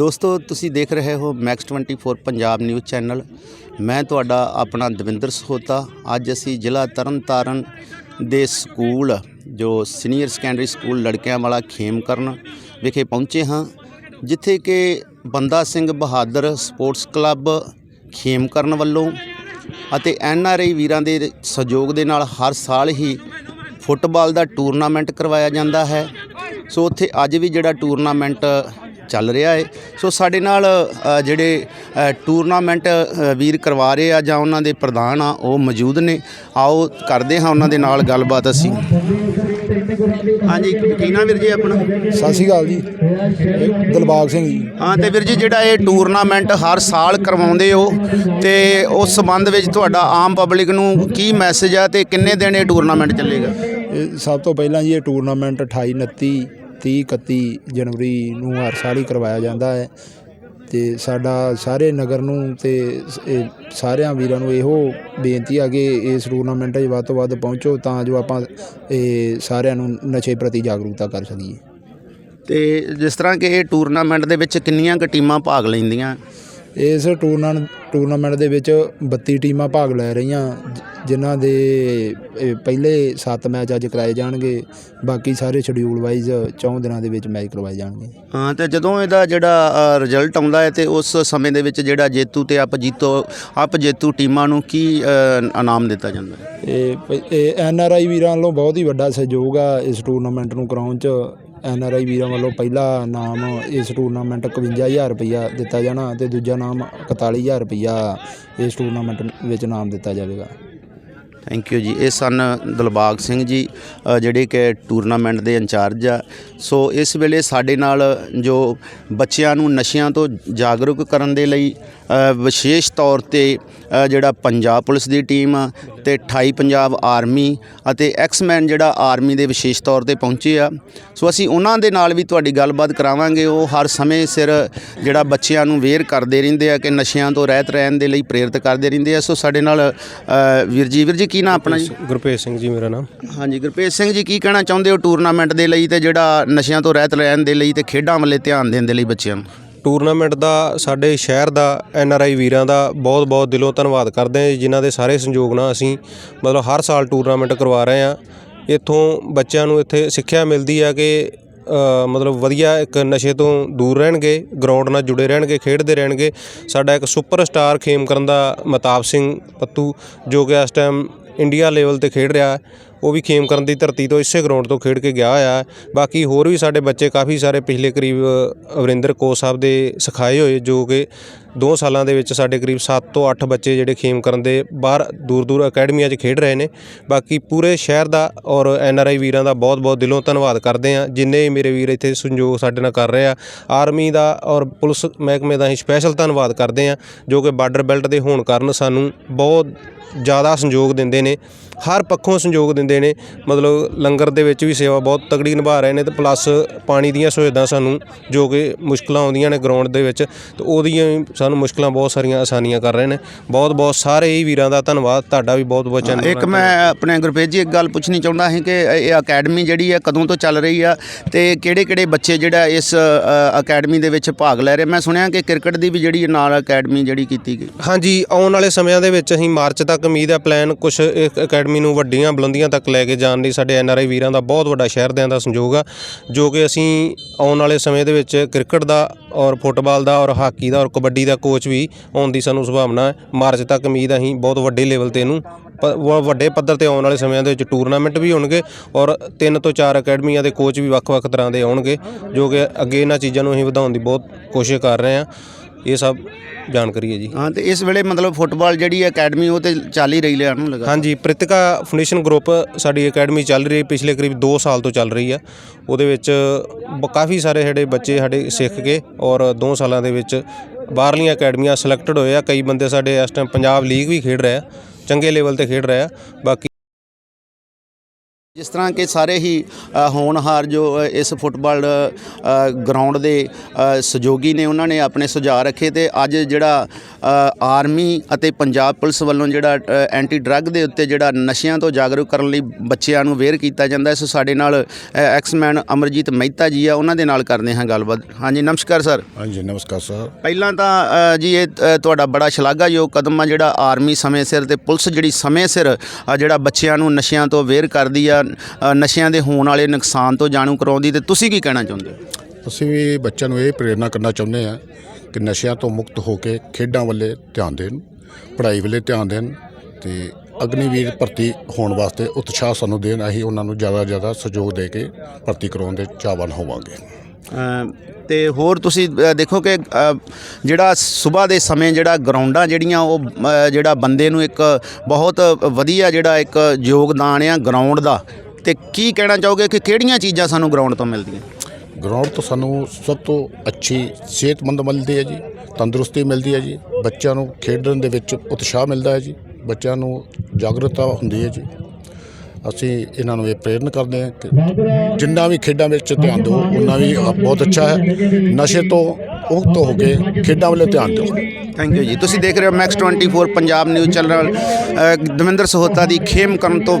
ਦੋਸਤੋ, ਤੁਸੀਂ ਦੇਖ ਰਹੇ ਹੋ ਮੈਕਸ 24 ਪੰਜਾਬ ਨਿਊਜ਼ ਚੈਨਲ ਮੈਂ ਤੁਹਾਡਾ ਆਪਣਾ ਦਵਿੰਦਰ ਸਹੋਤਾ। ਅੱਜ ਅਸੀਂ ਜ਼ਿਲ੍ਹਾ ਤਰਨਤਾਰਨ ਦੇ ਸਕੂਲ, ਜੋ ਸੀਨੀਅਰ ਸੈਕੰਡਰੀ ਸਕੂਲ ਲੜਕਿਆਂ ਵਾਲਾ ਖੇਮਕਰਨ ਵਿਖੇ ਪਹੁੰਚੇ ਹਾਂ, ਜਿੱਥੇ ਕਿ ਬੰਦਾ ਸਿੰਘ ਬਹਾਦਰ ਸਪੋਰਟਸ ਕਲੱਬ ਖੇਮਕਰਨ ਵੱਲੋਂ ਅਤੇ ਐਨ ਆਰ ਆਈ ਵੀਰਾਂ ਦੇ ਸਹਿਯੋਗ ਦੇ ਨਾਲ ਹਰ ਸਾਲ ਹੀ ਫੁੱਟਬਾਲ ਦਾ ਟੂਰਨਾਮੈਂਟ ਕਰਵਾਇਆ ਜਾਂਦਾ ਹੈ। ਸੋ ਉੱਥੇ ਅੱਜ ਵੀ ਜਿਹੜਾ ਟੂਰਨਾਮੈਂਟ ਚੱਲ ਰਿਹਾ ਹੈ ਸੋ ਸਾਡੇ ਨਾਲ ਅ, ਜਿਹੜੇ ਅ, ਟੂਰਨਾਮੈਂਟ ਅ, ਵੀਰ ਕਰਵਾ ਰਹੇ ਆ ਜਾਂ ਉਹਨਾਂ ਦੇ ਪ੍ਰਧਾਨ ਆ ਉਹ ਮੌਜੂਦ ਨੇ। ਆਓ ਕਰਦੇ ਹਾਂ ਉਹਨਾਂ ਦੇ ਨਾਲ ਗੱਲਬਾਤ ਅਸੀਂ। ਹਾਂਜੀ ਕੀ ਨਾਮ ਵੀਰ ਜੀ ਆਪਣਾ? ਸਤਿ ਸ਼੍ਰੀ ਅਕਾਲ ਜੀ। ਇਹ ਦਿਲਬਾਗ ਸਿੰਘ ਜੀ। ਹਾਂ ਤੇ ਵੀਰ ਜੀ ਜਿਹੜਾ ਇਹ ਟੂਰਨਾਮੈਂਟ ਹਰ ਸਾਲ ਕਰਵਾਉਂਦੇ ਹੋ ਤੇ ਉਸ ਸੰਬੰਧ ਵਿੱਚ ਤੁਹਾਡਾ ਆਮ ਪਬਲਿਕ ਨੂੰ ਕੀ ਮੈਸੇਜ ਆ ਤੇ ਕਿੰਨੇ ਦਿਨ ਇਹ ਟੂਰਨਾਮੈਂਟ ਚੱਲੇਗਾ? ਇਹ ਸਭ ਤੋਂ ਪਹਿਲਾਂ ਜੀ ਇਹ ਟੂਰਨਾਮੈਂਟ 28 29 30 31 ਜਨਵਰੀ ਨੂੰ ਹਰ ਸਾਲ ਹੀ ਕਰਵਾਇਆ ਜਾਂਦਾ ਹੈ ਤੇ ਸਾਡਾ ਸਾਰੇ ਨਗਰ ਨੂੰ ਤੇ ਸਾਰਿਆਂ ਵੀਰਾਂ ਨੂੰ ਇਹੋ ਬੇਨਤੀ ਆ ਕਿ ਇਸ ਟੂਰਨਾਮੈਂਟ 'ਚ ਵੱਧ ਤੋਂ ਵੱਧ ਪਹੁੰਚੋ ਤਾਂ ਜੋ ਆਪਾਂ ਇਹ ਸਾਰਿਆਂ ਨੂੰ ਨਸ਼ੇ ਪ੍ਰਤੀ ਜਾਗਰੂਕਤਾ ਕਰ ਸਕੀਏ। ਤੇ ਜਿਸ ਤਰ੍ਹਾਂ ਕਿ ਇਹ ਟੂਰਨਾਮੈਂਟ ਦੇ ਵਿੱਚ ਕਿੰਨੀਆਂ ਕੁ ਟੀਮਾਂ ਭਾਗ ਲੈਂਦੀਆਂ? ਇਸ ਟੂਰਨਾਮੈਂਟ ਟੂਰਨਾਮੈਂਟ ਦੇ ਵਿੱਚ 32 ਟੀਮਾਂ ਭਾਗ ਲੈ ਰਹੀਆਂ ਜਿਨ੍ਹਾਂ ਦੇ ਪਹਿਲੇ 7 ਮੈਚ ਅੱਜ ਕਰਾਏ ਜਾਣਗੇ ਬਾਕੀ ਸਾਰੇ ਸ਼ਡਿਊਲ ਵਾਈਜ਼ ਚੌਂ ਦਿਨਾਂ ਦੇ ਵਿੱਚ ਮੈਚ ਕਰਵਾਏ ਜਾਣਗੇ। ਹਾਂ ਤੇ ਜਦੋਂ ਇਹਦਾ ਜਿਹੜਾ ਰਿਜ਼ਲਟ ਆਉਂਦਾ ਹੈ ਤੇ ਉਸ ਸਮੇਂ ਦੇ ਵਿੱਚ ਜਿਹੜਾ ਜੇਤੂ ਤੇ ਅਪ ਜੀਤੋ ਅਪ ਜੇਤੂ ਟੀਮਾਂ ਨੂੰ ਕੀ ਇਨਾਮ ਦਿੱਤਾ ਜਾਂਦਾ ਹੈ? ਇਹ ਐਨ ਆਰ ਆਈ ਵੀਰਾਂ ਵੱਲੋਂ ਬਹੁਤ ਹੀ ਵੱਡਾ ਸਹਿਯੋਗ ਆ ਇਸ ਟੂਰਨਾਮੈਂਟ ਨੂੰ ਕਰਾਉਣ 'ਚ। ਐਨ ਆਰ ਆਈ ਵੀਰਾਂ ਵੱਲੋਂ ਪਹਿਲਾ ਨਾਮ ਇਸ ਟੂਰਨਾਮੈਂਟ 51000 ਰੁਪਈਆ ਦਿੱਤਾ ਜਾਣਾ ਤੇ ਦੂਜਾ ਨਾਮ 41000 ਰੁਪਈਆ ਇਸ ਟੂਰਨਾਮੈਂਟ ਵਿੱਚ ਨਾਮ ਦਿੱਤਾ ਜਾਵੇਗਾ। ਥੈਂਕ ਯੂ ਜੀ। ਇਹ ਸਨ ਦਿਲਬਾਗ ਸਿੰਘ ਜੀ ਅ, ਜਿਹੜੇ ਕਿ ਟੂਰਨਾਮੈਂਟ ਦੇ ਇੰਚਾਰਜ ਆ। ਸੋ ਇਸ ਵੇਲੇ ਸਾਡੇ ਨਾਲ ਜੋ ਬੱਚਿਆਂ ਨੂੰ ਨਸ਼ਿਆਂ ਤੋਂ ਜਾਗਰੂਕ ਕਰਨ ਦੇ ਲਈ ਵਿਸ਼ੇਸ਼ ਤੌਰ ਤੇ ਜਿਹੜਾ ਪੰਜਾਬ ਪੁਲਿਸ ਦੀ ਟੀਮ ਆ ਤੇ 28 ਪੰਜਾਬ ਆਰਮੀ ਅਤੇ ਐਕਸਮੈਨ ਜਿਹੜਾ ਆਰਮੀ ਦੇ ਵਿਸ਼ੇਸ਼ ਤੌਰ ਤੇ ਪਹੁੰਚੇ ਆ। ਸੋ ਅਸੀਂ ਉਹਨਾਂ ਦੇ ਨਾਲ ਵੀ ਤੁਹਾਡੀ ਗੱਲਬਾਤ ਕਰਾਵਾਂਗੇ। ਉਹ ਹਰ ਸਮੇਂ ਸਿਰ ਜਿਹੜਾ ਬੱਚਿਆਂ ਨੂੰ ਵੇਅਰ ਕਰਦੇ ਰਹਿੰਦੇ ਆ ਕਿ ਨਸ਼ਿਆਂ ਤੋਂ ਰਹਿਤ ਰਹਿਣ ਦੇ ਲਈ ਪ੍ਰੇਰਿਤ ਕਰਦੇ ਰਹਿੰਦੇ ਆ। ਸੋ ਸਾਡੇ ਨਾਲ ਵੀਰ ਜੀ ਵੀਰ ਜੀ ਕੀ ਨਾਂ ਆਪਣਾ ਜੀ? ਗੁਰਪ੍ਰੀਤ ਸਿੰਘ ਜੀ ਮੇਰਾ ਨਾਮ। ਹਾਂਜੀ ਗੁਰਪ੍ਰੀਤ ਸਿੰਘ ਜੀ ਕੀ ਕਹਿਣਾ ਚਾਹੁੰਦੇ ਹੋ ਟੂਰਨਾਮੈਂਟ ਦੇ ਲਈ ਤੇ ਜਿਹੜਾ ਨਸ਼ਿਆਂ ਤੋਂ ਰਹਿਤ ਰਹਿਣ ਦੇ ਲਈ ਤੇ ਖੇਡਾਂ ਵੱਲੇ ਧਿਆਨ ਦੇਣ ਦੇ ਲਈ ਬੱਚਿਆਂ ਨੂੰ? ਟੂਰਨਾਮੈਂਟ ਦਾ, ਸਾਡੇ ਸ਼ਹਿਰ ਦਾ, ਐਨ ਆਰ ਆਈ ਵੀਰਾਂ ਦਾ ਬਹੁਤ ਬਹੁਤ ਦਿਲੋਂ ਧੰਨਵਾਦ ਕਰਦੇ ਹਾਂ ਜਿਨ੍ਹਾਂ ਦੇ ਸਾਰੇ ਸੰਯੋਗ ਨਾਲ ਅਸੀਂ ਮਤਲਬ ਹਰ ਸਾਲ ਟੂਰਨਾਮੈਂਟ ਕਰਵਾ ਰਹੇ ਹਾਂ। ਇੱਥੋਂ ਬੱਚਿਆਂ ਨੂੰ ਇੱਥੇ ਸਿੱਖਿਆ ਮਿਲਦੀ ਆ ਕਿ ਮਤਲਬ ਵਧੀਆ ਇੱਕ ਨਸ਼ੇ ਤੋਂ ਦੂਰ ਰਹਿਣਗੇ ਗਰਾਊਂਡ ਨਾਲ ਜੁੜੇ ਰਹਿਣਗੇ, ਖੇਡਦੇ ਰਹਿਣਗੇ। ਸਾਡਾ ਇੱਕ ਸੁਪਰ ਸਟਾਰ ਖੇਮ ਕਰਨ ਦਾ ਮਤਾਬ ਸਿੰਘ ਪੱਤੂ, ਜੋ ਕਿ ਇਸ ਟਾਈਮ ਇੰਡੀਆ ਲੈਵਲ ਤੇ ਖੇਡ ਰਿਹਾ, ਉਹ ਵੀ ਖੇਮਕਰਨ ਦੀ ਧਰਤੀ ਤੋਂ ਇਸੇ ਗਰਾਊਂਡ ਤੋਂ ਖੇਡ ਕੇ ਗਿਆ ਹੋਇਆ। ਬਾਕੀ ਹੋਰ ਵੀ ਸਾਡੇ ਬੱਚੇ ਕਾਫੀ ਸਾਰੇ ਪਿਛਲੇ ਕਰੀਬ ਅਵਰਿੰਦਰ ਕੋਚ ਸਾਹਿਬ ਦੇ ਸਿਖਾਏ ਹੋਏ, ਜੋ ਕਿ 2 ਸਾਲਾਂ ਦੇ ਵਿੱਚ ਸਾਡੇ ਕਰੀਬ 7 ਤੋਂ 8 ਬੱਚੇ ਜਿਹੜੇ ਖੇਮਕਰਨ ਦੇ ਬਾਹਰ ਦੂਰ ਦੂਰ ਅਕੈਡਮੀਆਂ 'ਚ ਖੇਡ ਰਹੇ ਨੇ। ਬਾਕੀ ਪੂਰੇ ਸ਼ਹਿਰ ਦਾ ਔਰ ਐਨ ਆਰ ਆਈ ਵੀਰਾਂ ਦਾ ਬਹੁਤ ਬਹੁਤ ਦਿਲੋਂ ਧੰਨਵਾਦ ਕਰਦੇ ਹਾਂ। ਜਿੰਨੇ ਮੇਰੇ ਵੀਰ ਇੱਥੇ ਸੰਯੋਗ ਸਾਡੇ ਨਾਲ ਕਰ ਰਹੇ ਆ, ਆਰਮੀ ਦਾ ਔਰ ਪੁਲਿਸ ਮਹਿਕਮੇ ਦਾ ਅਸੀਂ ਸਪੈਸ਼ਲ ਧੰਨਵਾਦ ਕਰਦੇ ਹਾਂ, ਜੋ ਕਿ ਬਾਰਡਰ ਬੈਲਟ ਦੇ ਹੋਣ ਕਾਰਨ ਸਾਨੂੰ ਬਹੁਤ ਜ਼ਿਆਦਾ ਸੰਯੋਗ ਦਿੰਦੇ ਨੇ। ਹਰ ਪੱਖੋਂ ਸੰਯੋਗ ਦਿੰਦੇ ਨੇ। ਮਤਲਬ ਲੰਗਰ ਦੇ ਵਿੱਚ ਵੀ ਸੇਵਾ ਬਹੁਤ ਤਗੜੀ ਨਿਭਾ ਰਹੇ ਨੇ ਤੇ ਪਲੱਸ ਪਾਣੀ ਦੀਆਂ ਸੁਵਿਧਾ ਸਾਨੂੰ ਜੋ ਕਿ ਮੁਸ਼ਕਲਾਂ ਆਉਂਦੀਆਂ ਨੇ ਗਰਾਊਂਡ ਦੇ ਵਿੱਚ ਤੇ ਉਹਦੀਆਂ ਵੀ ਸਾਨੂੰ ਮੁਸ਼ਕਲਾਂ ਬਹੁਤ ਸਾਰੀਆਂ ਆਸਾਨੀਆਂ ਕਰ ਰਹੇ ਨੇ। ਬਹੁਤ ਬਹੁਤ ਸਾਰੇ ਹੀ ਵੀਰਾਂ ਦਾ ਧੰਨਵਾਦ ਤੁਹਾਡਾ ਵੀ ਬਹੁਤ ਬਹੁਤ ਚੰਨ ਇੱਕ ਮੈਂ ਆਪਣੇ ਗੁਰਪ੍ਰੀਤ ਜੀ ਇੱਕ ਗੱਲ ਪੁੱਛਣੀ ਚਾਹੁੰਦਾ ਹਾਂ ਕਿ ਇਹ ਅਕੈਡਮੀ ਜਿਹੜੀ ਹੈ ਕਦੋਂ ਤੋਂ ਚੱਲ ਰਹੀ ਆ ਤੇ ਕਿਹੜੇ ਕਿਹੜੇ ਬੱਚੇ ਜਿਹੜਾ ਇਸ ਅਕੈਡਮੀ ਦੇ ਵਿੱਚ ਭਾਗ ਲੈ ਰਹੇ? ਮੈਂ ਸੁਣਿਆ ਕਿ ਕ੍ਰਿਕਟ ਦੀ ਵੀ ਜਿਹੜੀ ਨਾਲ ਅਕੈਡਮੀ ਜਿਹੜੀ ਕੀਤੀ ਗਈ। ਹਾਂਜੀ ਆਉਣ ਵਾਲੇ ਸਮਿਆਂ ਦੇ ਵਿੱਚ ਅਸੀਂ ਮਾਰਚ ਤੱਕ ਉਮੀਦ ਹੈ ਪਲਾਨ ਕੁਝ ਇੱਕ ਅਕੈਡਮੀ ਨੂੰ ਵੱਡੀਆਂ ਬੁਲੰਦੀਆਂ ਤੱਕ ਲੈ ਕੇ ਜਾਣ ਲਈ ਸਾਡੇ ਐਨ ਆਰ ਆਈ ਵੀਰਾਂ ਦਾ ਬਹੁਤ ਵੱਡਾ ਸ਼ਹਿਰਦਿਆਂ ਦਾ ਸੰਯੋਗ ਆ, ਜੋ ਕਿ ਅਸੀਂ ਆਉਣ ਵਾਲੇ ਸਮੇਂ ਦੇ ਵਿੱਚ ਕ੍ਰਿਕਟ ਦਾ ਔਰ ਫੁੱਟਬਾਲ ਦਾ ਔਰ ਹਾਕੀ ਦਾ ਔਰ ਕਬੱਡੀ ਦਾ ਕੋਚ ਵੀ ਆਉਣ ਦੀ ਸਾਨੂੰ ਸੰਭਾਵਨਾ ਹੈ। ਮਾਰਚ ਤੱਕ ਉਮੀਦ ਅਸੀਂ ਬਹੁਤ ਵੱਡੇ ਲੈਵਲ ਤੇ ਇਹਨੂੰ ਪ- ਵੱਡੇ ਪੱਧਰ ਤੇ ਆਉਣ ਵਾਲੇ ਸਮਿਆਂ ਦੇ ਵਿੱਚ ਟੂਰਨਾਮੈਂਟ ਵੀ ਹੋਣਗੇ ਔਰ ਤਿੰਨ ਤੋਂ ਚਾਰ ਅਕੈਡਮੀਆਂ ਦੇ ਕੋਚ ਵੀ ਵੱਖ-ਵੱਖ ਤਰ੍ਹਾਂ ਦੇ ਆਉਣਗੇ, ਜੋ ਕਿ ਅੱਗੇ ਇਹਨਾਂ ਚੀਜ਼ਾਂ ਨੂੰ ਅਸੀਂ ਵਧਾਉਣ ਦੀ ਬਹੁਤ ਕੋਸ਼ਿਸ਼ ਕਰ ਰਹੇ ਹਾਂ। ਇਹ ਸਭ ਜਾਣਕਾਰੀ ਹੈ ਜੀ। ਹਾਂ ਤੇ ਇਸ ਵੇਲੇ ਮਤਲਬ ਫੁੱਟਬਾਲ ਜਿਹੜੀ ਅਕੈਡਮੀ ਉਹ ਤੇ ਚੱਲ ਹੀ ਰਹੀ ਲਿਆ ਨੂੰ ਲਗਾ ਹਾਂਜੀ ਪ੍ਰਿਤਿਕਾ ਫਾਊਂਡੇਸ਼ਨ ਗਰੁੱਪ ਸਾਡੀ ਅਕੈਡਮੀ ਚੱਲ ਰਹੀ ਹੈ ਪਿਛਲੇ ਕਰੀਬ 2 ਸਾਲ ਤੋਂ ਚੱਲ ਰਹੀ ਹੈ। ਉਹਦੇ ਵਿੱਚ ਬ- ਕਾਫੀ ਸਾਰੇ ਸਾਡੇ ਬੱਚੇ ਸਾਡੇ ਸਿੱਖ ਕੇ ਔਰ 2 ਸਾਲਾਂ ਦੇ ਵਿੱਚ ਬਾਹਰਲੀਆਂ ਅਕੈਡਮੀਆਂ ਸਿਲੈਕਟਡ ਹੋਏ ਆ। ਕਈ ਬੰਦੇ ਸਾਡੇ ਇਸ ਟਾਈਮ ਪੰਜਾਬ ਲੀਗ ਵੀ ਖੇਡ ਰਹੇ ਆ ਚੰਗੇ ਲੈਵਲ ਤੇ ਖੇਡ ਰਹੇ ਆ। ਬਾਕੀ ਜਿਸ ਤਰ੍ਹਾਂ ਕਿ ਸਾਰੇ ਹੀ ਹੋਣਹਾਰ ਜੋ ਇਸ ਫੁੱਟਬਾਲ ਗਰਾਊਂਡ ਦੇ ਸਹਿਯੋਗੀ ਨੇ ਉਹਨਾਂ ਨੇ ਆਪਣੇ ਸੁਝਾਅ ਰੱਖੇ ਤੇ ਅੱਜ ਜਿਹੜਾ ਆਰਮੀ ਅਤੇ ਪੰਜਾਬ ਪੁਲਿਸ ਵੱਲੋਂ ਜਿਹੜਾ ਐਂਟੀ ਡਰੱਗ ਦੇ ਉੱਤੇ ਜਿਹੜਾ ਨਸ਼ਿਆਂ ਤੋਂ ਜਾਗਰੂਕ ਕਰਨ ਲਈ ਬੱਚਿਆਂ ਨੂੰ ਅਵੇਅਰ ਕੀਤਾ ਜਾਂਦਾ ਸੋ ਸਾਡੇ ਨਾਲ ਐਕਸਮੈਨ ਅਮਰਜੀਤ ਮਹਿਤਾ ਜੀ ਆ ਉਹਨਾਂ ਦੇ ਨਾਲ ਕਰਦੇ ਹਾਂ ਗੱਲਬਾਤ। ਹਾਂਜੀ ਨਮਸਕਾਰ ਸਰ। ਹਾਂਜੀ ਨਮਸਕਾਰ ਸਰ। ਪਹਿਲਾਂ ਤਾਂ ਜੀ ਇਹ ਤੁਹਾਡਾ ਬੜਾ ਸ਼ਲਾਘਾਯੋਗ ਕਦਮ ਆ ਜਿਹੜਾ ਆਰਮੀ ਸਮੇਂ ਸਿਰ ਤੇ ਪੁਲਿਸ ਜਿਹੜੀ ਸਮੇਂ ਸਿਰ ਜਿਹੜਾ ਬੱਚਿਆਂ ਨੂੰ ਨਸ਼ਿਆਂ ਤੋਂ ਅਵੇਅਰ ਕਰਦੀ ਆ ਨਸ਼ਿਆਂ ਦੇ ਹੋਣ ਵਾਲੇ ਨੁਕਸਾਨ ਤੋਂ ਜਾਣੂ ਕਰਾਉਂਦੀ ਤੇ ਤੁਸੀਂ ਕੀ ਕਹਿਣਾ ਚਾਹੁੰਦੇ ਹੋ? ਅਸੀਂ ਵੀ ਬੱਚਿਆਂ ਨੂੰ ਇਹ ਪ੍ਰੇਰਨਾ ਕਰਨਾ ਚਾਹੁੰਦੇ ਹਾਂ ਕਿ ਨਸ਼ਿਆਂ ਤੋਂ ਮੁਕਤ ਹੋ ਕੇ ਖੇਡਾਂ ਵੱਲੇ ਧਿਆਨ ਦੇਣ, ਪੜ੍ਹਾਈ ਵੱਲੇ ਧਿਆਨ ਦੇਣ ਤੇ ਅਗਨੀਵੀਰ ਭਰਤੀ ਹੋਣ ਵਾਸਤੇ ਉਤਸ਼ਾਹ ਸਾਨੂੰ ਦੇਣ। ਅਸੀਂ ਉਹਨਾਂ ਨੂੰ ਜ਼ਿਆਦਾ ਜ਼ਿਆਦਾ ਸਹਿਯੋਗ ਦੇ ਕੇ ਭਰਤੀ ਕਰਾਉਣ ਦੇ ਚਾਹਵਾਨ ਹੋਵਾਂਗੇ। ਤੇ ਹੋਰ ਤੁਸੀਂ ਦੇਖੋ ਕਿ ਜਿਹੜਾ ਸਵੇਰ ਦੇ ਸਮੇਂ ਜਿਹੜਾ ਗਰਾਊਂਡਾਂ ਜਿਹੜੀਆਂ ਉਹ ਜਿਹੜਾ ਬੰਦੇ ਨੂੰ ਇੱਕ ਬਹੁਤ ਵਧੀਆ ਜਿਹੜਾ ਇੱਕ ਯੋਗਦਾਨ ਆ ਗਰਾਊਂਡ ਦਾ, ਤੇ ਕੀ ਕਹਿਣਾ ਚਾਹੋਗੇ ਕਿ ਕਿਹੜੀਆਂ ਚੀਜ਼ਾਂ ਸਾਨੂੰ ਗਰਾਊਂਡ ਤੋਂ ਮਿਲਦੀਆਂ? ਗਰਾਊਂਡ ਤੋਂ ਸਾਨੂੰ ਸਭ ਤੋਂ ਅੱਛੀ ਸਿਹਤਮੰਦ ਮਿਲਦੀ ਹੈ ਜੀ, ਤੰਦਰੁਸਤੀ ਮਿਲਦੀ ਹੈ ਜੀ, ਬੱਚਿਆਂ ਨੂੰ ਖੇਡਣ ਦੇ ਵਿੱਚ ਉਤਸ਼ਾਹ ਮਿਲਦਾ ਹੈ ਜੀ, ਬੱਚਿਆਂ ਨੂੰ ਜਾਗਰੂਕਤਾ ਹੁੰਦੀ ਹੈ ਜੀ। ਅਸੀਂ ਇਹਨਾਂ ਨੂੰ ਇਹ ਪ੍ਰੇਰਨ ਕਰਦੇ ਹਾਂ ਕਿ ਜਿੰਨਾ ਵੀ ਖੇਡਾਂ ਵਿੱਚ ਧਿਆਨ ਦਿਓ ਉਨਾ ਵੀ ਬਹੁਤ ਅੱਛਾ ਹੈ। ਨਸ਼ੇ ਤੋਂ ਮੁਕਤ ਹੋ ਕੇ ਖੇਡਾਂ ਵੱਲ ਧਿਆਨ ਦਿਓ। ਥੈਂਕ ਯੂ ਜੀ। ਤੁਸੀਂ ਦੇਖ ਰਹੇ ਹੋ Max 24 Punjab news channel Davinder Sahota ਦੀ ਖੇਮ ਕਰਨ ਤੋਂ